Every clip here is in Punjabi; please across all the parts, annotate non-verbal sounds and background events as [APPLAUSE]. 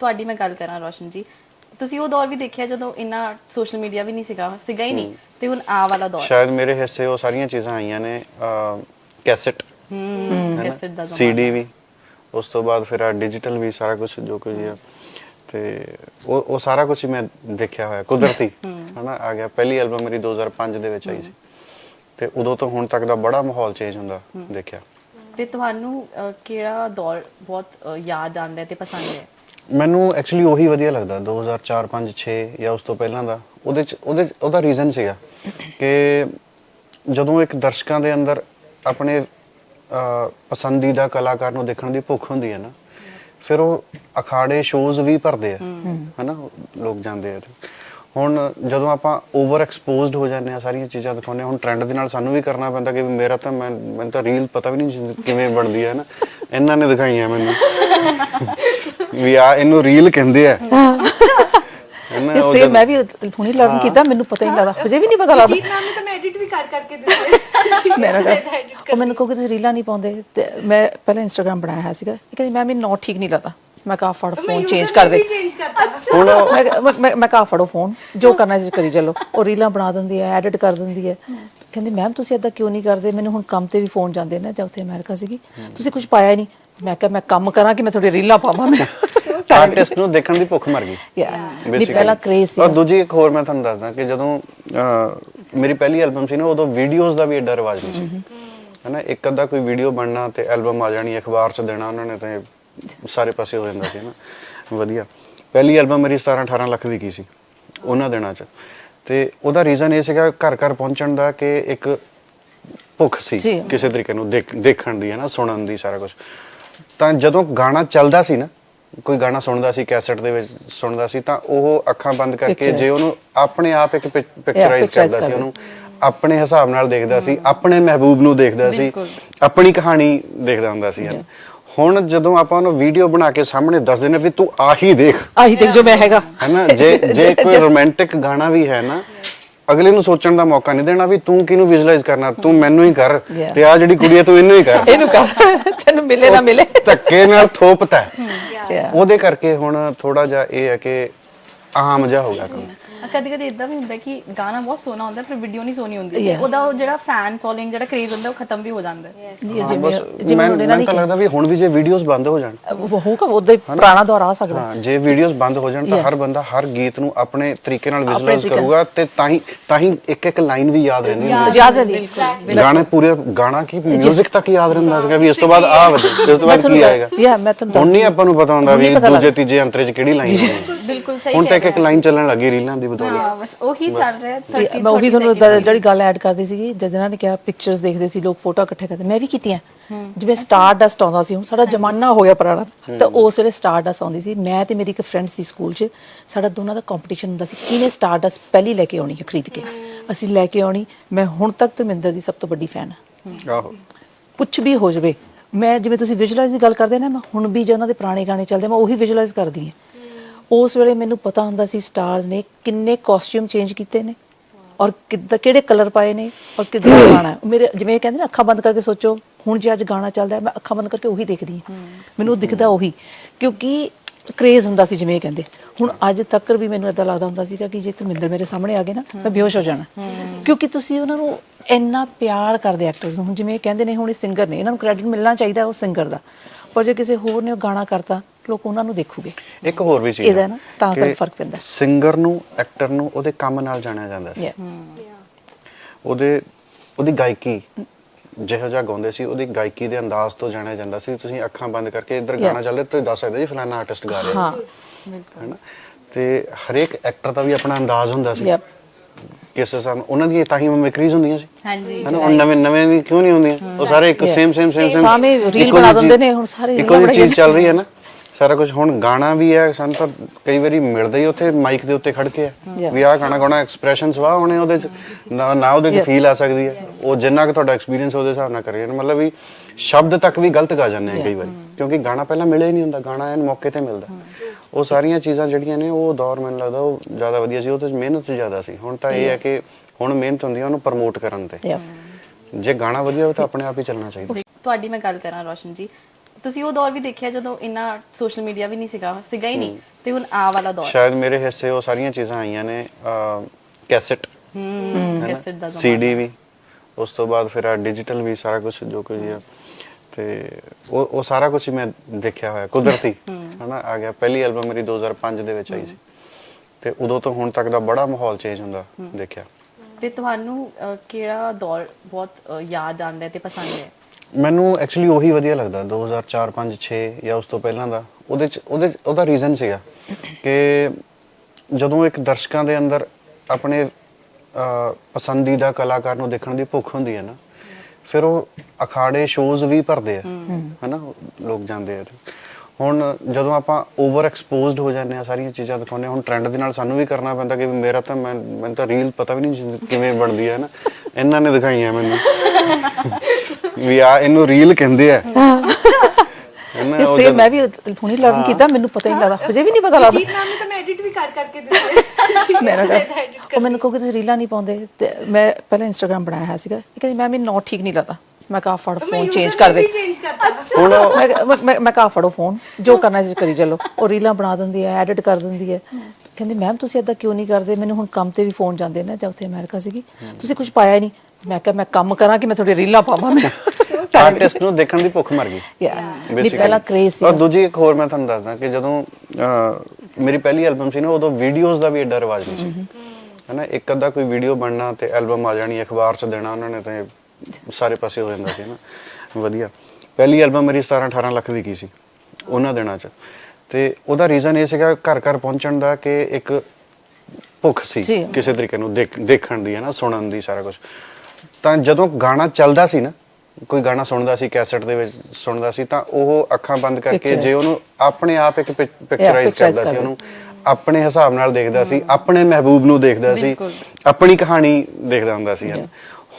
ਤੁਹਾਡੀ ਮੈਂ ਗੱਲ ਕਰਾਂ ਰੋਸ਼ਨ ਜੀ। ਤੁਸੀਂ ਉਹ ਦੌਰ ਵੀ ਦੇਖਿਆ ਜਦੋਂ ਇੰਨਾ ਸੋਸ਼ਲ ਮੀਡੀਆ ਵੀ ਨਹੀਂ ਸੀਗਾ ਸੀਗਾ ਹੀ ਨਹੀਂ ਤੇ ਹੁਣ ਆ ਵਾਲਾ ਦੌਰ। ਸ਼ਾਇਦ ਮੇਰੇ ਹਿੱਸੇ ਉਹ ਸਾਰੀਆਂ ਚੀਜ਼ਾਂ ਆਈਆਂ ਨੇ ਕੈਸਟ। ਹੂੰ ਕੈਸਟ ਦਾ ਜ਼ਮਾਨਾ। ਸੀਡੀ ਵੀ ਉਸ ਤੋਂ ਬਾਅਦ ਫਿਰ ਆ ਡਿਜੀਟਲ ਵੀ ਸਾਰਾ ਕੁਝ ਜੋ ਕੁਝ ਹੈ ਤੇ ਉਹ ਉਹ ਸਾਰਾ ਕੁਝ ਮੈਂ ਦੇਖਿਆ ਹੋਇਆ ਕੁਦਰਤੀ। ਹਨਾ ਆ ਗਿਆ। ਪਹਿਲੀ ਐਲਬਮ ਮੇਰੀ 2005 ਦੇ ਵਿੱਚ ਆਈ ਸੀ। ਤੇ ਉਦੋਂ ਤੋਂ ਹੁਣ ਤੱਕ ਦਾ ਬੜਾ ਮਾਹੌਲ ਚੇਂਜ ਹੁੰਦਾ ਦੇਖਿਆ। ਤੇ ਤੁਹਾਨੂੰ ਕਿਹੜਾ ਦੌਰ ਬਹੁਤ ਯਾਦ ਆਉਂਦਾ ਤੇ ਪਸੰਦ ਹੈ? ਮੈਨੂੰ ਐਕਚੁਅਲੀ ਉਹੀ ਵਧੀਆ ਲੱਗਦਾ 2004 5 6 ਜਾਂ ਉਸ ਤੋਂ ਪਹਿਲਾਂ ਦਾ। ਉਹਦੇ ਚ ਉਹਦੇ ਉਹਦਾ ਰੀਜ਼ਨ ਸੀਗਾ ਕਿ ਜਦੋਂ ਇੱਕ ਦਰਸ਼ਕਾਂ ਦੇ ਅੰਦਰ ਆਪਣੇ ਪਸੰਦੀਦਾ ਕਲਾਕਾਰ ਨੂੰ ਦੇਖਣ ਦੀ ਭੁੱਖ ਹੁੰਦੀ ਹੈ ਨਾ ਫਿਰ ਉਹ ਅਖਾੜੇ ਸ਼ੋਜ਼ ਵੀ ਭਰਦੇ ਆ ਹਨਾ ਲੋਕ ਜਾਂਦੇ ਆ ਹੁਣ ਜਦੋਂ ਆਪਾਂ ਓਵਰ ਐਕਸਪੋਜ਼ਡ ਹੋ ਜਾਂਦੇ ਆ ਸਾਰੀਆਂ ਚੀਜ਼ਾਂ ਦਿਖਾਉਂਦੇ ਹੁਣ ਟ੍ਰੈਂਡ ਦੇ ਨਾਲ ਸਾਨੂੰ ਵੀ ਕਰਨਾ ਪੈਂਦਾ ਕਿ ਮੇਰਾ ਤਾਂ ਮੈਂ ਮੈਨੂੰ ਤਾਂ ਰੀਲ ਪਤਾ ਵੀ ਨਹੀਂ ਕਿਵੇਂ ਬਣਦੀ ਹੈ ਨਾ। ਇਹਨਾਂ ਨੇ ਦਿਖਾਈਆਂ ਮੈਨੂੰ। ਵੀ ਆ ਇਹਨੂੰ ਰੀਲ ਕਹਿੰਦੇ ਆ। ਇਹ ਜਦ- ਮੈਂ ਵੀ ਹੁਣੀ ਲਰਨ ਕੀਤਾ ਮੈਨੂੰ ਪਤਾ ਹੀ ਨਹੀਂ ਲੱਗਦਾ। ਹਜੇ ਵੀ ਨਹੀਂ ਪਤਾ ਲੱਗਦਾ। ਨਾਮ ਨੇ ਤਾਂ ਮੈਂ ਐਡਿਟ ਵੀ ਕਰ ਕਰਕੇ ਦਿੱਤਾ [LAUGHS] ਮੇਰਾ ਉਹ ਮੈਨੂੰ ਕਹੋਗੇ ਤੁਸੀਂ ਰੀਲਾਂ ਨਹੀਂ ਪਾਉਂਦੇ। ਤੇ ਮੈਂ ਪਹਿਲਾਂ ਇੰਸਟਾਗ੍ਰam ਬਣਾਇਆ ਹੋਇਆ ਸੀਗਾ। ਇਹ ਕਹਿੰਦੀ ਮੈਮ ਇਹ ਨੋਟ ਠੀਕ ਨਹੀਂ ਲੱਗਦਾ। ਮੈਂ ਕਹਾ ਫੜ ਫੋਨ ਚੇਂਜ ਕਰ ਦੇ। ਹੁਣ ਮੈਂ ਕਿਹਾ- ਮੈਂ- ਮੈਂ ਕਹਾ ਫੜੋ ਫੋਨ ਜੋ ਕਰਨਾ ਸੀ ਕਰੀ ਚੱਲੋ। ਉਹ ਰੀਲਾਂ ਬਣਾ ਦਿੰਦੀ ਹੈ ਐਡਿਟ ਕਰ ਦਿੰਦੀ ਹੈ। ਕਹਿੰਦੀ ਮੈਮ ਤੁਸੀਂ ਏਦਾਂ ਕਿਉਂ ਨਹੀਂ ਕਰਦੇ? ਮੈਨੂੰ ਹੁਣ ਕੰਮ ਤੇ ਵੀ ਫੋਨ ਜਾਂਦੇ ਨੇ ਜਾਂ ਉੱਥੇ ਅਮਰੀਕਾ ਸੀਗੀ। ਤੁਸੀਂ ਕੁਝ ਪਾਇਆ ਹੀ ਨਹੀਂ। ਮੈਂ ਕਿਹਾ ਮੈਂ ਕੰਮ ਕਰਾਂ ਕਿ ਮੈਂ ਤੁਹਾਡੀ ਰੀਲਾਂ ਪਾਵਾਂ? ਮੈਂ ਆਰਟਿਸਟ ਨੂੰ ਦੇਖਣ ਦੀ ਭੁੱਖ ਮਰ ਗਈ। Yeah. ਨਹੀਂ. ਪਹਿਲਾਂ ਕ੍ਰੇਜ਼ ਸੀ। ਔਰ ਦੂਜੀ ਇੱਕ ਹੋਰ ਮੈਂ ਤੁਹਾਨੂੰ ਦੱਸਦਾ ਕਿ ਜਦੋਂ ਅਹ, ਮੇਰੀ ਪਹਿਲੀ ਐਲਬਮ ਸੀ ਨਾ ਉਦੋਂ ਵੀਡੀਓਜ਼ ਦਾ ਵੀ ਐਡਾ ਰਿਵਾਜ ਨਹੀਂ ਸੀ। ਹੈਨਾ ਇੱਕ ਅੱਧਾ ਕੋਈ ਵੀਡੀਓ ਬਣਨਾ ਤੇ ਐਲਬਮ ਆ ਜਾਣੀ ਅਖਬਾਰ 'ਚ ਦੇਣਾ ਉਹਨਾਂ ਨੇ ਤੇ ਸਾਰੇ ਪਾਸੇ ਹੋ ਜਾਂਦਾ ਸੀ ਨਾ ਵਧੀਆ। ਪਹਿਲੀ ਐਲਬਮ ਮੇਰੀ 17 18 ਲੱਖ ਦੀ ਕੀ ਸੀ ਉਹਨਾਂ ਦਿਨਾਂ 'ਚ। ਤੇ ਉਹਦਾ ਰੀਜ਼ਨ ਇਹ ਸੀਗਾ ਘਰ ਘਰ ਪਹੁੰਚਣ ਦਾ ਕਿ ਇੱਕ ਭੁੱਖ ਸੀ ਜੀ। ਕਿਸੇ ਤਰੀਕੇ ਨੂੰ ਦੇਖ- ਦੇਖਣ ਦੀ ਹੈ ਨਾ ਸੁਣਨ ਦੀ ਸਾਰਾ ਕੁਝ ਤਾਂ ਜਦੋਂ ਗਾਣਾ ਚੱਲਦਾ ਸੀ ਨਾ ਕੋਈ ਗਾਣਾ ਸੁਣਦਾ ਸੀ ਕੈਸਟ ਦੇ ਵਿੱਚ ਸੁਣਦਾ ਸੀ ਤਾਂ ਉਹ ਅੱਖਾਂ ਬੰਦ ਕਰਕੇ. ਜੇ ਉਹਨੂੰ ਆਪਣੇ ਆਪ ਇੱਕ ਪਿਕਚਰਾਈਜ਼ ਕਰਦਾ ਸੀ ਉਹਨੂੰ ਆਪਣੇ ਹਿਸਾਬ ਨਾਲ ਦੇਖਦਾ ਸੀ ਆਪਣੇ ਮਹਿਬੂਬ ਨੂੰ ਦੇਖਦਾ ਸੀ। ਆਪਣੀ ਕਹਾਣੀ ਦੇਖਦਾ ਹੁੰਦਾ ਸੀ। ਹੁਣ ਜਦੋਂ ਆਪਾਂ ਉਹਨੂੰ ਵੀਡੀਓ ਬਣਾ ਕੇ ਸਾਹਮਣੇ ਦੱਸ ਦਿੰਦੇ ਵੀ ਤੂੰ ਆਹੀ ਦੇਖ ਆਹੀ ਦੇਖ ਜੋ ਮੈਂ ਹੈਗਾ ਹੈਨਾ ਜੇ ਜੇ ਕੋਈ ਰੋਮਾਂਟਿਕ ਗਾਣਾ ਵੀ ਹੈ ਨਾ ਅਗਲੇ ਨੂੰ ਸੋਚਣ ਦਾ ਮੌਕਾ ਨਹੀਂ ਦੇਣਾ ਵੀ ਤੂੰ ਕਿਹਨੂੰ ਵਿਜ਼ੂਅਲਾਈਜ਼ ਕਰਨਾ ਤੂੰ ਮੈਨੂੰ ਹੀ ਕਰ. ਤੇ ਆ ਜਿਹੜੀ ਕੁੜੀ ਹੈ ਤੂੰ ਇਹਨੂੰ ਹੀ ਕਰ [LAUGHS] ਇਹਨੂੰ ਕਰ ਮਿਲੇ ਨਾ ਮਿਲੇ। ਧੱਕੇ ਨਾਲ ਥੋਪਤਾ ਹੈ। ਉਹਦੇ ਕਰਕੇ ਹੁਣ ਥੋੜਾ ਜਿਹਾ ਇਹ ਹੈ ਕਿ ਆਮ ਜਿਹਾ ਹੋ ਗਿਆ ਕੰਮ। ਕਦੀ ਕਦੀ ਇਦਾਂ ਵੀ ਹੁੰਦਾ ਕਿ ਗਾਣਾ ਬਹੁਤ ਸੋਹਣਾ ਹੁੰਦਾ ਪਰ ਵੀਡੀਓ ਨਹੀਂ ਸੋਹਣੀ ਹੁੰਦੀ. ਉਹਦਾ ਉਹ ਜਿਹੜਾ ਫੈਨ ਫੋਲੋਇੰਗ ਜਿਹੜਾ ਕ੍ਰੇਜ਼ ਹੁੰਦਾ ਉਹ ਖਤਮ ਵੀ ਹੋ ਜਾਂਦਾ। ਹੈ ਜੀ ਹਾਂ, ਜਿਵੇਂ ਮੈਨੂੰ ਨੇ ਤਾਂ ਲੱਗਦਾ ਵੀ ਹੁਣ ਵੀ ਜੇ ਵੀਡੀਓਜ਼ ਬੰਦ ਹੋ ਜਾਣ। ਉਹ ਹੋਊਗਾ ਉਹਦਾ ਹੀ ਪੁਰਾਣਾ ਦੌਰ ਆ ਸਕਦਾ। ਹਾਂ ਜੇ ਵੀਡੀਓਜ਼ ਬੰਦ ਹੋ ਜਾਣ ਤਾਂ. ਹਰ ਬੰਦਾ ਹਰ ਗੀਤ ਨੂੰ ਆਪਣੇ ਤਰੀਕੇ ਨਾਲ ਵਿਜ਼ੂਅਲਾਈਜ਼। ਕਰੂਗਾ ਤੇ ਤਾਂ ਹੀ ਤਾਂ ਹੀ ਇੱਕ ਇੱਕ ਲਾਈਨ ਵੀ ਯਾਦ ਰਹਿੰਦੀ ਹੁੰਦੀ ਯਾਦ ਰਹਿੰਦੀ। ਬਿਲਕੁਲ। ਗਾਣੇ ਪੂਰੇ ਗਾਣਾ ਕੀ 뮤직 ਤੱਕ ਯਾਦ ਰਹਿੰਦਾ ਸੀਗਾ ਵੀ ਇਸ ਤੋਂ ਬਾਅਦ ਆ ਵਜੇ ਇਸ ਤੋਂ ਬਾਅਦ ਕੀ ਆਏਗਾ? ਯਾ ਮੈਂ ਤੁਹਾਨੂੰ ਹੁਣ ਨਹੀਂ ਆਪਾਂ ਨੂੰ ਪਤਾ ਹੁੰਦਾ ਵੀ ਦੂਜੇ। ਤੀਜੇ ਅੰਤਰੇ 'ਚ ਕਿਹੜੀ ਲਾਈਨ ਹੈ। ਬਿਲਕੁਲ ਸਹੀ ਹੁਣ ਤਾਂ ਇੱਕ ਇੱਕ ਲਾਈਨ ਚੱਲਣ ਲੱਗੀ ਰੀਲਾਂ ਦੀ ਬਦੌਲਤ ਹਾਂ ਬਸ ਉਹੀ ਚੱਲ ਰਿਹਾ ਵੀ 30 ਮੈਂ ਉਹੀ 40 ਤੁਹਾਨੂੰ ਦ- ਜਿਹੜੀ ਗੱਲ ਐਡ ਕਰਦੀ ਸੀਗੀ ਜਦ ਇਹਨਾਂ ਨੇ ਕਿਹਾ ਪਿਕਚਰਸ ਦੇਖਦੇ ਸੀ ਲੋਕ ਫੋਟੋ ਇਕੱਠੇ ਕਰਦੇ ਮੈਂ ਵੀ ਕੀਤੀਆਂ। ਜਿਵੇਂ ਸਟਾਰ ਡਸਟ ਆਉਂਦਾ ਸੀ ਹੁਣ ਸਾਡਾ ਜ਼ਮਾਨਾ ਹੋ ਗਿਆ ਪੁਰਾਣਾ ਤਾਂ ਉਸ ਵੇਲੇ ਸਟਾਰ ਡਸਟ ਆਉਂਦੀ ਸੀ। ਮੈਂ ਤੇ ਮੇਰੀ ਇੱਕ ਫਰੈਂਡ ਸੀ ਸਕੂਲ 'ਚ ਸਾਡਾ ਦੋਨਾਂ ਦਾ ਕੰਪੀਟੀਸ਼ਨ ਹੁੰਦਾ ਸੀ ਕਿਹਨੇ ਸਟਾਰ ਡਸਟ ਪਹਿਲੀ ਲੈ ਕੇ ਆਉਣੀ ਹੈ ਖਰੀਦ ਕੇ? ਅਸੀਂ ਲੈ ਕੇ ਆਉਣੀ ਮੈਂ ਹੁਣ ਤੱਕ ਧਰਮਿੰਦਰ ਦੀ ਸਭ ਤੋਂ ਵੱਡੀ ਫੈਨ ਹਾਂ। ਆਹੋ। ਕੁਝ ਵੀ ਹੋ ਜਾਵੇ ਮੈਂ ਜਿਵੇਂ ਤੁਸੀਂ ਵਿਜ਼ੂਅਲਾਈਜ਼ ਦੀ ਗੱਲ ਕਰਦੇ ਨਾ ਮੈਂ ਹੁਣ ਵੀ ਜੇ ਉਹਨਾਂ ਦੇ ਪੁਰਾਣੇ ਗਾਣੇ ਚੱਲਦੇ ਮੈਂ ਉਹੀ ਵਿਜ਼ੂਅਲਾਈਜ਼ ਕਰਦੀ ਹਾਂ। ਉਸ ਵੇਲੇ ਮੈਨੂੰ ਪਤਾ ਹੁੰਦਾ ਸੀ ਸਟਾਰਸ ਨੇ ਕਿੰਨੇ ਕਾਸਟਿਊਮ ਚੇਂਜ ਕੀਤੇ ਨੇ ਔਰ ਕਿੱਦਾਂ ਕਿਹੜੇ ਕਲਰ ਪਾਏ ਨੇ ਔਰ ਕਿੱਦਾਂ [COUGHS] ਗਾਣਾ। ਮੇਰੇ ਜਿਵੇਂ ਕਹਿੰਦੇ ਨਾ ਅੱਖਾਂ ਬੰਦ ਕਰਕੇ ਸੋਚੋ ਹੁਣ ਜੇ ਅੱਜ ਗਾਣਾ ਚੱਲਦਾ ਮੈਂ ਅੱਖਾਂ ਬੰਦ ਕਰਕੇ ਉਹੀ ਦੇਖਦੀ ਹਾਂ। ਮੈਨੂੰ ਦਿਖਦਾ ਉਹੀ। ਕਿਉਂਕਿ ਕ੍ਰੇਜ਼ ਹੁੰਦਾ ਸੀ ਜਿਵੇਂ ਕਹਿੰਦੇ। ਹੁਣ ਅੱਜ ਤੱਕ ਵੀ ਮੈਨੂੰ ਇਦਾਂ ਲੱਗਦਾ ਹੁੰਦਾ ਸੀਗਾ ਕਿ ਜੇ ਧਰਮਿੰਦਰ ਮੇਰੇ ਸਾਹਮਣੇ ਆ ਗਏ ਨਾ ਮੈਂ ਬੇਹੋਸ਼ ਹੋ ਜਾਣਾ। ਕਿਉਂਕਿ ਤੁਸੀਂ ਉਹਨਾਂ ਨੂੰ ਇੰਨਾ ਪਿਆਰ ਕਰਦੇ ਐਕਟਰਸ ਨੂੰ। ਹੁਣ ਜਿਵੇਂ ਕਹਿੰਦੇ ਨੇ ਹੁਣ ਇਹ ਸਿੰਗਰ ਨੇ ਇਹਨਾਂ ਨੂੰ ਕ੍ਰੈਡਿਟ ਮਿਲਣਾ ਚਾਹੀਦਾ ਉਹ ਸਿੰਗਰ ਦਾ। ਪਰ ਜੇ ਕਿਸੇ ਹੋਰ ਨੇ ਉਹ ਗਾਣਾ ਕਰਤਾ ਲੋਕ ਉਹਨਾਂ ਨੂੰ ਦੇਖੂਗੇ। ਇੱਕ ਹੋਰ ਵੀ ਚੀਜ਼ ਇਹਦਾ ਨਾ ਤਾਂ ਕਰਕੇ ਫ਼ਰਕ ਪੈਂਦਾ। ਸਿੰਗਰ ਨੂੰ ਐਕਟਰ ਨੂੰ ਉਹਦੇ ਕੰਮ ਨਾਲ ਜਾਣਿਆ ਜਾਂਦਾ ਸੀ. ਉਹਦੇ ਉਹਦੀ ਗਾਇਕੀ ਜਿਹੋ ਜਿਹਾ ਗਾਉਂਦੇ ਸੀ ਉਹਦੀ ਗਾਇਕੀ ਦੇ ਅੰਦਾਜ਼ ਤੋਂ ਜਾਣਿਆ ਜਾਂਦਾ ਸੀ। ਤੁਸੀਂ ਅੱਖਾਂ ਬੰਦ ਕਰਕੇ ਇੱਧਰ ਗਾਣਾ ਚੱਲ ਰਿਹਾ ਤੁਸੀਂ ਦੱਸ ਸਕਦੇ ਜੀ ਫਲਾਣਾ ਆਰਟਿਸਟ ਗਾ ਰਿਹਾ। ਹਾਂ। ਹੈਨਾ? ਤੇ ਹਰੇਕ ਐਕਟਰ ਦਾ ਵੀ ਆਪਣਾ ਅੰਦਾਜ਼ ਹੁੰਦਾ ਸੀ। ਕਿਸੇ ਸਾਨੂੰ ਉਹਨਾਂ ਦੀਆਂ ਤਾਂ ਹੀ ਮਿਮਿਕਰੀਜ਼ ਹੁੰਦੀਆਂ ਸੀ। ਹਾਂਜੀ। ਹੈਨਾ? ਹੁਣ ਨਵੇਂ ਨਵੇਂ ਦੀ ਕਿਉਂ ਨਹੀਂ ਹੁੰਦੀਆਂ? ਉਹ ਸਾਰੇ ਇੱਕ Yeah. ਸੇਮ ਸੇਮ ਸੇਮ ਸਾਵੇਂ reel ਬਣਾ ਦਿੰਦੇ ਨੇ, ਹੁਣ ਸਾਰੇ ਇੱਕੋ ਰੀਲਾਂ ਚੀਜ਼ ਚੱਲ ਰਹੀ ਹੈ ਨਾ। ਸਾਰਾ ਕੁਝ ਹੁਣ ਗਾਣਾ ਵੀ ਹੈ ਸਾਨੂੰ ਤਾਂ ਕਈ ਵਾਰੀ ਮਿਲਦਾ ਹੀ ਉੱਥੇ ਮਾਈਕ ਦੇ ਉੱਤੇ ਖੜ ਕੇ. ਵੀ ਆਹ ਗਾਣਾ ਗਾਉਣਾ ਐਕਸਪ੍ਰੈਸ਼ਨਸ ਵਾ ਹੋਣੇ ਉਹਦੇ ਚ ਨਾ ਨਾ ਉਹਦੇ ਚ. ਫੀਲ ਆ ਸਕਦੀ ਹੈ। ਉਹ ਜਿੰਨਾ ਕਿ ਤੁਹਾਡਾ ਐਕਸਪੀਰੀਅੰਸ ਉਹਦੇ ਹਿਸਾਬ ਨਾਲ ਕਰੀਏ ਮਤਲਬ ਵੀ ਸ਼ਬਦ ਤੱਕ ਵੀ ਗਲਤ ਗਾ ਜਾਂਦੇ ਆ ਕਈ ਵਾਰੀ। ਕਿਉਂਕਿ ਗਾਣਾ ਪਹਿਲਾਂ ਮਿਲਿਆ ਹੀ ਨਹੀਂ ਹੁੰਦਾ ਗਾਣਾ ਐਨ ਮੌਕੇ ਤੇ ਮਿਲਦਾ। ਉਹ ਸਾਰੀਆਂ ਚੀਜ਼ਾਂ ਜਿਹੜੀਆਂ ਨੇ ਉਹ ਦੌਰ ਮੈਨੂੰ ਲੱਗਦਾ ਉਹ ਜ਼ਿਆਦਾ ਵਧੀਆ ਸੀ ਉਹ ਤੇ ਮਿਹਨਤ ਜ਼ਿਆਦਾ ਸੀ। ਹੁਣ ਤਾਂ ਇਹ ਹੈ ਕਿ ਹੁਣ ਮਿਹਨਤ ਹੁੰਦੀ ਹੈ ਉਹਨੂੰ ਪ੍ਰਮੋਟ ਕਰਨ ਤੇ। ਜੇ ਗਾਣਾ ਵਧੀਆ ਹੋਵੇ ਤਾਂ ਆਪਣੇ ਆਪ ਹੀ ਚੱਲਣਾ ਚਾਹੀਦਾ। ਤੁਹਾਡੀ ਮੈਂ ਗੱਲ ਕਰਾਂ ਰੋਸ਼ਨ ਜੀ। ਤੁਸੀਂ ਉਹ ਦੌਰ ਵੀ ਦੇਖਿਆ ਜਦੋਂ ਇੰਨਾ ਸੋਸ਼ਲ ਮੀਡੀਆ ਵੀ ਨਹੀਂ ਸੀਗਾ ਸੀਗਾ ਹੀ ਨਹੀਂ ਤੇ ਹੁਣ ਆ ਵਾਲਾ ਦੌਰ। ਸ਼ਾਇਦ ਮੇਰੇ ਹਿੱਸੇ ਉਹ ਸਾਰੀਆਂ ਚੀਜ਼ਾਂ ਆਈਆਂ ਨੇ ਕੈਸਟ ਹੂੰ ਕੈਸਟ ਦਾ। ਸੀਡੀ ਵੀ। ਉਸ ਤੋਂ ਬਾਅਦ ਫਿਰ ਆ ਡਿਜੀਟਲ ਵੀ ਸਾਰਾ ਕੁਝ ਜੋ ਕੁਝ ਹੈ ਤੇ ਉਹ ਉਹ ਸਾਰਾ ਕੁਝ ਮੈਂ ਦੇਖਿਆ ਹੋਇਆ ਕੁਦਰਤੀ। ਹਨਾ ਆ ਗਿਆ। ਪਹਿਲੀ ਐਲਬਮ ਮੇਰੀ 2005 ਦੇ ਵਿੱਚ ਆਈ ਸੀ। ਤੇ ਉਦੋਂ ਤੋਂ ਹੁਣ ਤੱਕ ਦਾ ਬੜਾ ਮਾਹੌਲ ਚੇਂਜ ਹੁੰਦਾ ਦੇਖਿਆ। ਤੇ ਤੁਹਾਨੂੰ ਕਿਹੜਾ ਦੌਰ ਬਹੁਤ ਯਾਦ ਆਉਂਦਾ ਹੈ ਤੇ ਪਸੰਦ ਹੈ? ਮੈਨੂੰ ਐਕਚੁਅਲੀ ਉਹੀ ਵਧੀਆ ਲੱਗਦਾ 2004 5 6 ਜਾਂ ਉਸ ਤੋਂ ਪਹਿਲਾਂ ਦਾ। ਉਹਦੇ ਚ ਉਹਦੇ ਉਹਦਾ ਰੀਜ਼ਨ ਸੀਗਾ ਕਿ ਜਦੋਂ ਇੱਕ ਦਰਸ਼ਕਾਂ ਦੇ ਅੰਦਰ ਆਪਣੇ ਪਸੰਦੀਦਾ ਕਲਾਕਾਰ ਨੂੰ ਦੇਖਣ ਦੀ ਭੁੱਖ ਹੁੰਦੀ ਹੈ ਨਾ ਫਿਰ ਉਹ ਅਖਾੜੇ ਸ਼ੋਜ਼ ਵੀ ਭਰਦੇ ਆ ਹਨਾ ਲੋਕ ਜਾਂਦੇ ਆ ਹੁਣ ਜਦੋਂ ਆਪਾਂ ਓਵਰ ਐਕਸਪੋਜ਼ਡ ਹੋ ਜਾਂਦੇ ਆ ਸਾਰੀਆਂ ਚੀਜ਼ਾਂ ਦਿਖਾਉਂਦੇ ਹਾਂ, ਹੁਣ ਟ੍ਰੈਂਡ ਦੇ ਨਾਲ ਸਾਨੂੰ ਵੀ ਕਰਨਾ ਪੈਂਦਾ ਕਿ ਮੇਰਾ ਤਾਂ ਮੈਂ ਮੈਨੂੰ ਤਾਂ ਰੀਲ ਪਤਾ ਵੀ ਨਹੀਂ ਕਿਵੇਂ ਬਣਦੀ ਹੈ ਨਾ। ਇਹਨਾਂ ਨੇ ਦਿਖਾਈਆਂ ਮੈਨੂੰ। ਵੀ ਆ ਇਹਨੂੰ ਰੀਲ ਕਹਿੰਦੇ ਆ। ਹਨਾ, ਉਹ ਮੈਂ ਵੀ ਹੁਣੀ ਲਰਨ ਕੀਤਾ ਮੈਨੂੰ ਪਤਾ ਹੀ ਨਹੀਂ ਲੱਗਦਾ। ਹਜੇ ਵੀ ਨਹੀਂ ਪਤਾ ਲੱਗਦਾ। ਜੀਤ ਨਾਮ ਨੇ ਤਾਂ ਮੈਂ ਐਡਿਟ ਵੀ ਕਰ ਕਰਕੇ ਦਿੱਤੇ [LAUGHS] ਮੇਰਾ ਉਹ ਮੈਨੂੰ ਕਹੋਗੇ ਤੁਸੀਂ ਰੀਲਾਂ ਨਹੀਂ ਪਾਉਂਦੇ। ਤੇ ਮੈਂ ਪਹਿਲਾਂ ਇੰਸਟਾਗ੍ਰam ਬਣਾਇਆ ਹੋਇਆ ਸੀਗਾ। ਇਹ ਕਹਿੰਦੀ ਮੈਂ ਵੀ ਨੋਟ ਠੀਕ ਨਹੀਂ ਲੱਗਦਾ। ਮੈਂ ਕਹਾ ਫੜ ਫੋਨ ਚੇਂਜ ਕਰ ਦੇ। ਹੁਣ ਮੈਂ ਮੈਂ- ਕਹਾ ਫੜੋ ਫੋਨ ਜੋ ਕਰਨਾ ਜੀ ਕਰੀ ਚੱਲੋ। ਉਹ ਰੀਲਾਂ ਬਣਾ ਦਿੰਦੀ ਹੈ ਐਡਿਟ ਕਰ ਦਿੰਦੀ ਹੈ। ਕਹਿੰਦੀ ਮੈਮ ਤੁਸੀਂ ਏਦਾਂ ਕਿਉਂ ਨਹੀਂ ਕਰਦੇ? ਮੈਨੂੰ ਹੁਣ ਕੰਮ ਤੇ ਵੀ ਫੋਨ ਜਾਂਦੇ ਨੇ ਜਾਂ ਉੱਥੇ ਅਮਰੀਕਾ ਸੀਗੀ। ਤੁਸੀਂ ਕੁਝ ਪਾਇਆ ਹੀ ਨਹੀਂ। ਮੈਂ ਕਿਹਾ ਮੈਂ ਕੰਮ ਕਰਾਂ ਕਿ ਮੈਂ ਤੁਹਾਡੀ ਰੀਲਾਂ ਪਾਵਾਂ ਮੈਂ? ਆਰਟਿਸਟ ਨੂੰ ਦੇਖਣ ਦੀ ਭੁੱਖ ਮਰ ਗਈ. ਨਹੀਂ Basically. ਪਹਿਲਾਂ ਕ੍ਰੇਜ਼ ਸੀ ਔਰ ਦੂਜੀ ਇੱਕ ਹੋਰ ਮੈਂ ਤੁਹਾਨੂੰ ਦੱਸਦਾ ਕਿ ਜਦੋਂ ਅਹ, ਮੇਰੀ ਪਹਿਲੀ ਐਲਬਮ ਸੀ ਨਾ ਉਦੋਂ ਵੀਡੀਓਜ਼ ਦਾ ਵੀ ਏਡਾ ਰਿਵਾਜ ਨਹੀਂ ਸੀ। ਹਨਾ ਇੱਕ ਅੱਧਾ ਕੋਈ ਵੀਡੀਓ ਬਣਨਾ ਤੇ ਐਲਬਮ ਆ ਜਾਣੀ ਅਖਬਾਰ 'ਚ ਦੇਣਾ ਉਹਨਾਂ ਨੇ ਤੇ ਸਾਰੇ ਪਾਸੇ ਹੋ ਜਾਂਦਾ ਸੀ ਨਾ। ਵਧੀਆ। ਪਹਿਲੀ ਐਲਬਮ ਮੇਰੀ 17 18 ਲੱਖ ਦੀ ਕੀ ਸੀ? ਉਹਨਾਂ ਦਿਨਾਂ 'ਚ। ਤੇ ਉਹਦਾ ਰੀਜ਼ਨ ਇਹ ਸੀਗਾ ਘਰ ਘਰ ਪਹੁੰਚਣ ਦਾ ਕਿ ਇੱਕ ਭੁੱਖ ਸੀ ਜੀ। ਕਿਸੇ ਤਰੀਕੇ ਨੂੰ ਦੇਖ- ਦੇਖਣ ਦੀ ਹੈ ਨਾ ਸੁਣਨ ਦੀ ਸਾਰਾ ਕੁਝ ਤਾਂ ਜਦੋਂ ਗਾਣਾ ਚੱਲਦਾ ਸੀ ਨਾ ਕੋਈ ਗਾਣਾ ਸੁਣਦਾ ਸੀ ਕੈਸਟ ਦੇ ਵਿੱਚ ਸੁਣਦਾ ਸੀ ਤਾਂ ਉਹ ਅੱਖਾਂ ਬੰਦ ਕਰਕੇ. ਜੇ ਉਹਨੂੰ ਆਪਣੇ ਆਪ ਇੱਕ ਪਿਕਚਰਾਈਜ਼ ਕਰਦਾ ਸੀ ਉਹਨੂੰ ਆਪਣੇ ਹਿਸਾਬ ਨਾਲ ਦੇਖਦਾ ਸੀ ਆਪਣੇ ਮਹਿਬੂਬ ਨੂੰ ਦੇਖਦਾ ਸੀ। ਆਪਣੀ ਕਹਾਣੀ ਦੇਖਦਾ ਹੁੰਦਾ ਸੀ।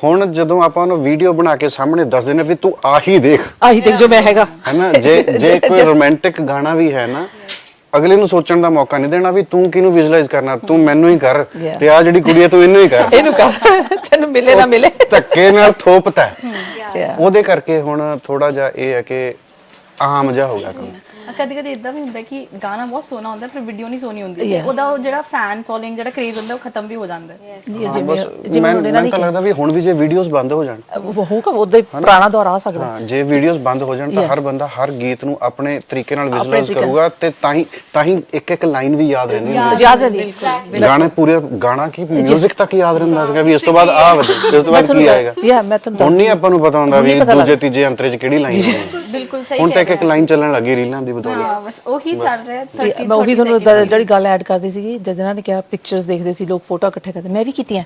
ਹੁਣ ਜਦੋਂ ਆਪਾਂ ਉਹਨੂੰ ਵੀਡੀਓ ਬਣਾ ਕੇ ਸਾਹਮਣੇ ਦੱਸ ਦਿੰਦੇ ਵੀ ਤੂੰ ਆਹੀ ਦੇਖ ਆਹੀ ਦੇਖ ਜੋ ਮੈਂ ਹੈਗਾ ਹੈਨਾ ਜੇ ਜੇ [LAUGHS] ਕੋਈ ਰੋਮਾਂਟਿਕ ਗਾਣਾ ਵੀ ਹੈ ਨਾ ਅਗਲੇ ਨੂੰ ਸੋਚਣ ਦਾ ਮੌਕਾ ਨਹੀਂ ਦੇਣਾ ਵੀ ਤੂੰ ਕਿਹਨੂੰ ਵਿਜ਼ੂਅਲਾਈਜ਼ ਕਰਨਾ ਤੂੰ ਮੈਨੂੰ ਹੀ ਕਰ Yeah. ਤੇ ਆ ਜਿਹੜੀ ਕੁੜੀ ਹੈ ਤੂੰ ਇਹਨੂੰ ਹੀ ਕਰ ਇਹਨੂੰ ਕਰ ਤੈਨੂੰ ਮਿਲੇ ਨਾ ਮਿਲੇ ਧੱਕੇ ਨਾਲ ਥੋਪਤਾ ਹੈ। Yeah. ਉਹਦੇ ਕਰਕੇ ਹੁਣ ਥੋੜਾ ਜਿਹਾ ਇਹ ਹੈ ਕਿ ਆਮ ਜਿਹਾ ਹੋ ਗਿਆ ਕੰਮ ਕਦੀ ਕਦੀ ਇਦਾਂ ਵੀ ਹੁੰਦਾ ਕਿ ਗਾਣਾ ਬਹੁਤ ਸੋਹਣਾ ਹੁੰਦਾ ਪਰ ਵੀਡੀਓ ਨਹੀਂ ਸੋਹਣੀ ਹੁੰਦੀ Yeah. ਉਹਦਾ ਉਹ ਜਿਹੜਾ ਫੈਨ ਫੋਲੋਇੰਗ ਜਿਹੜਾ ਕ੍ਰੇਜ਼ ਹੁੰਦਾ ਉਹ ਖਤਮ ਵੀ ਹੋ ਜਾਂਦਾ। ਹੈ ਜੀ ਹਾਂ, ਜਿਵੇਂ ਬਸ ਜਿਵੇਂ ਮੈਨੂੰ ਨੇ ਤਾਂ ਲੱਗਦਾ ਵੀ ਹੁਣ ਵੀ ਜੇ ਵੀਡੀਓਜ਼ ਬੰਦ ਹੋ ਜਾਣ। ਉਹ ਹੋਊਗਾ ਉਦਾਂ ਹੀ ਪੁਰਾਣਾ ਦੌਰ ਆ ਸਕਦਾ। ਹਾਂ ਜੇ ਵੀਡੀਓਜ਼ ਬੰਦ ਹੋ ਜਾਣ ਤਾਂ Yeah. ਹਰ ਬੰਦਾ ਹਰ ਗੀਤ ਨੂੰ ਆਪਣੇ ਤਰੀਕੇ ਨਾਲ ਆਪਣੇ ਵਿਜ਼ੂਅਲਾਈਜ਼ ਤਰੀਕੇ ਨਾਲ। ਕਰੂਗਾ ਤੇ ਤਾਂ ਹੀ ਤਾਂ ਹੀ ਇੱਕ ਇੱਕ ਲਾਈਨ ਵੀ ਯਾਦ ਰਹਿੰਦੀ ਹੁੰਦੀ ਯਾਦ ਰਹਿੰਦੀ। ਬਿਲਕੁਲ ਗਾਣੇ ਪੂਰੇ ਗਾਣਾ ਕੀ 뮤직 ਤੱਕ ਯਾਦ ਰਹਿੰਦਾ ਸੀਗਾ ਵੀ ਇਸ ਤੋਂ ਬਾਅਦ ਆ ਵਜੇ ਇਸ ਤੋਂ ਬਾਅਦ ਕੀ ਆਏਗਾ। ਯਾ ਮੈਂ ਤੁਹਾਨੂੰ ਹੁਣ ਦੱਸ ਨਹੀਂ ਆਪਾਂ ਨੂੰ ਪਤਾ ਹੁੰਦਾ ਹੁਣ ਵੀ ਨਹੀਂ ਪਤਾ ਦੂਜੇ। ਤੀਜੇ ਅੰਤਰੇ 'ਚ ਕਿਹੜੀ ਲਾਈਨ ਹੋਣੀ ਬਿਲਕੁਲ ਸਹੀ ਹੁਣ ਤਾਂ ਇੱਕ ਇੱਕ ਲਾਈਨ ਚੱਲਣ ਲੱਗੀ ਰੀਲਾਂ ਦੀ ਬਦੌਲਤ ਹਾਂ ਬਸ ਉਹੀ ਚੱਲ ਰਿਹਾ ਹੈ ਇਹ 30 ਮੈਂ ਉਹੀ 40 ਤੁਹਾਨੂੰ second ਦ- ਜਿਹੜੀ ਗੱਲ ਐਡ ਕਰਦੀ ਸੀਗੀ ਜਦ ਇਹਨਾਂ ਨੇ ਕਿਹਾ ਪਿਕਚਰਸ ਦੇਖਦੇ ਸੀ ਲੋਕ ਫੋਟੋ ਇਕੱਠੇ ਕਰਦੇ ਮੈਂ ਵੀ ਕੀਤੀਆਂ।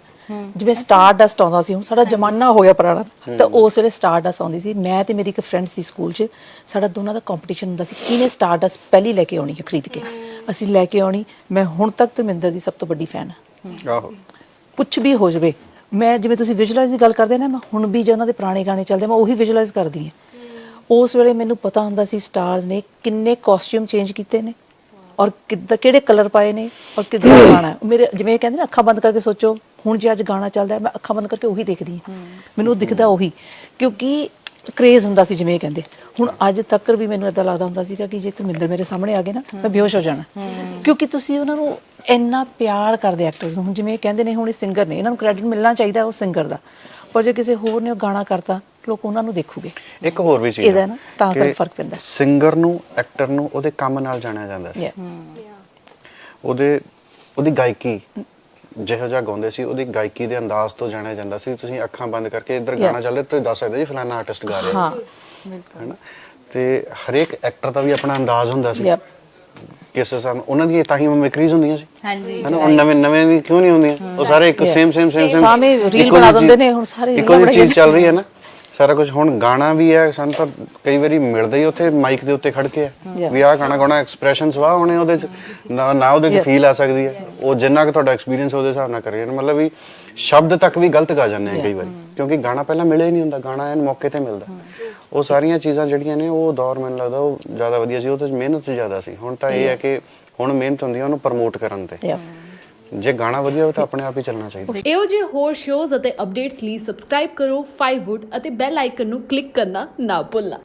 ਜਿਵੇਂ ਸਟਾਰ ਡਸਟ ਆਉਂਦਾ ਸੀ ਹੁਣ ਸਾਡਾ ਜ਼ਮਾਨਾ ਹੋ ਗਿਆ ਪੁਰਾਣਾ ਤਾਂ ਉਸ ਵੇਲੇ ਸਟਾਰ ਡਸਟ ਆਉਂਦੀ ਸੀ। ਮੈਂ ਤੇ ਮੇਰੀ ਇੱਕ ਫਰੈਂਡ ਸੀ ਸਕੂਲ 'ਚ ਸਾਡਾ ਦੋਨਾਂ ਦਾ ਕੰਪੀਟੀਸ਼ਨ ਹੁੰਦਾ ਸੀ ਕਿਹਨੇ ਸਟਾਰ ਡਸਟ ਪਹਿਲੀ ਲੈ ਕੇ ਆਉਣੀ ਹੈ ਖਰੀਦ ਕੇ? ਅਸੀਂ ਲੈ ਕੇ ਆਉਣੀ ਮੈਂ ਹੁਣ ਤੱਕ ਧਰਮਿੰਦਰ ਦੀ ਸਭ ਤੋਂ ਵੱਡੀ ਫੈਨ ਹਾਂ। ਆਹੋ। ਕੁਝ ਵੀ ਹੋ ਜਵੇ ਮੈਂ ਜਿਵੇਂ ਤੁਸੀਂ ਵਿਜ਼ੂਅਲਾਈਜ਼ ਦੀ ਗੱਲ ਕਰਦੇ ਨਾ ਮੈਂ ਹੁਣ ਵੀ ਜੇ ਉਹਨਾਂ ਦੇ ਪੁਰਾਣੇ ਗਾਣੇ ਚੱਲਦੇ ਮੈਂ ਉਹੀ ਵਿਜ਼ੂਅਲਾਈਜ਼ ਕਰਦੀ ਹਾਂ ਉਸ ਵੇਲੇ ਮੈਨੂੰ ਪਤਾ ਹੁੰਦਾ ਸੀ ਸਟਾਰਸ ਨੇ ਕਿੰਨੇ ਕਾਸਟਿਊਮ ਚੇਂਜ ਕੀਤੇ ਨੇ ਔਰ ਕਿੱਦਾਂ ਕਿਹੜੇ ਕਲਰ ਪਾਏ ਨੇ ਔਰ ਕਿੱਦਾਂ [COUGHS] ਗਾਣਾ। ਮੇਰੇ ਜਿਵੇਂ ਕਹਿੰਦੇ ਨਾ ਅੱਖਾਂ ਬੰਦ ਕਰਕੇ ਸੋਚੋ ਹੁਣ ਜੇ ਅੱਜ ਗਾਣਾ ਚੱਲਦਾ ਮੈਂ ਅੱਖਾਂ ਬੰਦ ਕਰਕੇ ਉਹੀ ਦੇਖਦੀ ਹਾਂ। ਮੈਨੂੰ ਉਹ ਦਿਖਦਾ ਉਹੀ। ਕਿਉਂਕਿ ਕ੍ਰੇਜ਼ ਹੁੰਦਾ ਸੀ ਜਿਵੇਂ ਕਹਿੰਦੇ। ਹੁਣ ਅੱਜ ਤੱਕ ਵੀ ਮੈਨੂੰ ਇਦਾਂ ਲੱਗਦਾ ਹੁੰਦਾ ਸੀਗਾ ਕਿ ਜੇ ਧਰਮਿੰਦਰ ਮੇਰੇ ਸਾਹਮਣੇ ਆ ਗਏ ਨਾ ਮੈਂ ਬੇਹੋਸ਼ ਹੋ ਜਾਣਾ। ਕਿਉਂਕਿ ਤੁਸੀਂ ਉਹਨਾਂ ਨੂੰ ਇੰਨਾ ਪਿਆਰ ਕਰਦੇ ਐਕਟਰਸ ਨੂੰ। ਹੁਣ ਜਿਵੇਂ ਕਹਿੰਦੇ ਨੇ ਹੁਣ ਇਹ ਸਿੰਗਰ ਨੇ ਇਹਨਾਂ ਨੂੰ ਕ੍ਰੈਡਿਟ ਮਿਲਣਾ ਚਾਹੀਦਾ ਉਹ ਸਿੰਗਰ ਦਾ। ਪਰ ਜੇ ਕਿਸੇ ਹੋਰ ਨੇ ਉਹ ਗਾਣਾ ਕਰਤਾ ਲੋਕ ਉਹਨਾਂ ਨੂੰ ਦੇਖੂਗੇ। ਇੱਕ ਹੋਰ ਵੀ ਚੀਜ਼ ਇਹਦਾ ਨਾ ਤਾਂ ਕਰਕੇ ਫ਼ਰਕ ਪੈਂਦਾ। ਸਿੰਗਰ ਨੂੰ ਐਕਟਰ ਨੂੰ ਉਹਦੇ ਕੰਮ ਨਾਲ ਜਾਣਿਆ ਜਾਂਦਾ ਸੀ. ਉਹਦੇ ਉਹਦੀ ਗਾਇਕੀ ਜਿਹੋ ਜਿਹਾ ਗਾਉਂਦੇ ਸੀ ਉਹਦੀ ਗਾਇਕੀ ਦੇ ਅੰਦਾਜ਼ ਤੋਂ ਜਾਣਿਆ ਜਾਂਦਾ ਸੀ। ਤੁਸੀਂ ਅੱਖਾਂ ਬੰਦ ਕਰਕੇ ਇੱਧਰ. ਗਾਣਾ ਚੱਲ ਰਿਹਾ ਤੁਸੀਂ ਦੱਸ ਸਕਦੇ ਜੀ ਫਲਾਣਾ ਆਰਟਿਸਟ ਗਾ ਰਿਹਾ। ਹਾਂ। ਹੈਨਾ? ਤੇ ਹਰੇਕ ਐਕਟਰ ਦਾ ਵੀ ਆਪਣਾ ਅੰਦਾਜ਼ ਹੁੰਦਾ ਸੀ. ਕਿਸੇ ਸਾਹਮਣੇ ਉਹਨਾਂ ਦੀ ਤਾਂ ਹੀ ਮਿਮਿਕਰੀਜ਼ ਹੁੰਦੀਆਂ ਸੀ। ਹਾਂਜੀ। ਹੈਨਾ? ਉਹ ਨਵੇਂ ਨਵੇਂ ਕਿਉਂ ਨਹੀਂ ਹੁੰਦੀਆਂ? ਉਹ ਸਾਰੇ ਇੱਕ. ਸੇਮ ਸੇਮ ਸੇਮ ਸੇਮ ਸਾਵੇਂ reel ਬਣਾ ਦਿੰਦੇ ਨੇ, ਹੁਣ ਸਾਰੇ ਇੱਕੋ ਰੀਲਾਂ ਚੀਜ਼ ਚੱਲ ਰਹੀ ਹੈ ਨਾ। ਸਾਰਾ ਕੁਝ ਹੁਣ ਗਾਣਾ ਵੀ ਹੈ ਸਾਨੂੰ ਤਾਂ ਕਈ ਵਾਰੀ ਮਿਲਦਾ ਹੀ ਉੱਥੇ ਮਾਈਕ ਦੇ ਉੱਤੇ ਖੜ ਕੇ ਹੈ. ਵੀ ਆਹ ਗਾਣਾ ਗਾਣਾ ਐਕਸਪ੍ਰੈਸ਼ਨਸ ਵਾ ਉਹਨੇ ਉਹਦੇ ਚ ਨਾ ਨਾ ਉਹਦੇ ਚ. ਫੀਲ ਆ ਸਕਦੀ ਹੈ। ਉਹ ਜਿੰਨਾ ਕਿ ਤੁਹਾਡਾ ਐਕਸਪੀਰੀਅੰਸ ਉਹਦੇ ਹਿਸਾਬ ਨਾਲ ਕਰੀਏ ਮਤਲਬ ਵੀ ਸ਼ਬਦ ਤੱਕ ਵੀ ਗਲਤ ਗਾ ਜਾਂਦੇ ਆ ਕਈ ਵਾਰੀ ਕਿਉਂਕਿ ਗਾਣਾ ਪਹਿਲਾਂ ਮਿਲੇ ਹੀ ਨਹੀਂ ਹੁੰਦਾ ਗਾਣਾ ਐਨ ਮੌਕੇ ਤੇ ਮਿਲਦਾ। ਉਹ ਸਾਰੀਆਂ ਚੀਜ਼ਾਂ ਜਿਹੜੀਆਂ ਨੇ ਉਹ ਦੌਰ ਮੈਨੂੰ ਲੱਗਦਾ ਉਹ ਜ਼ਿਆਦਾ ਵਧੀਆ ਸੀ ਉਹ ਤੇ ਮਿਹਨਤ ਜ਼ਿਆਦਾ ਸੀ। ਹੁਣ ਤਾਂ ਇਹ ਹੈ ਕਿ ਹੁਣ ਮਿਹਨਤ ਹੁੰਦੀ ਹੈ ਉਹਨੂੰ ਪ੍ਰਮੋਟ ਕਰਨ ਤੇ. ਜੇ ਗਾਣਾ ਵਧੀਆ ਹੋਵੇ ਤਾਂ ਆਪਣੇ ਆਪ ਹੀ ਚੱਲਣਾ ਚਾਹੀਦਾ। ਇਹੋ ਜਿਹੇ ਹੋਰ ਸ਼ੋਜ਼ ਅਤੇ ਅਪਡੇਟਸ ਲਈ ਸਬਸਕ੍ਰਾਈਬ ਕਰੋ 5wood ਅਤੇ ਬੈਲ ਆਈਕਨ ਨੂੰ ਕਲਿੱਕ ਕਰਨਾ ਨਾ ਭੁੱਲਣਾ।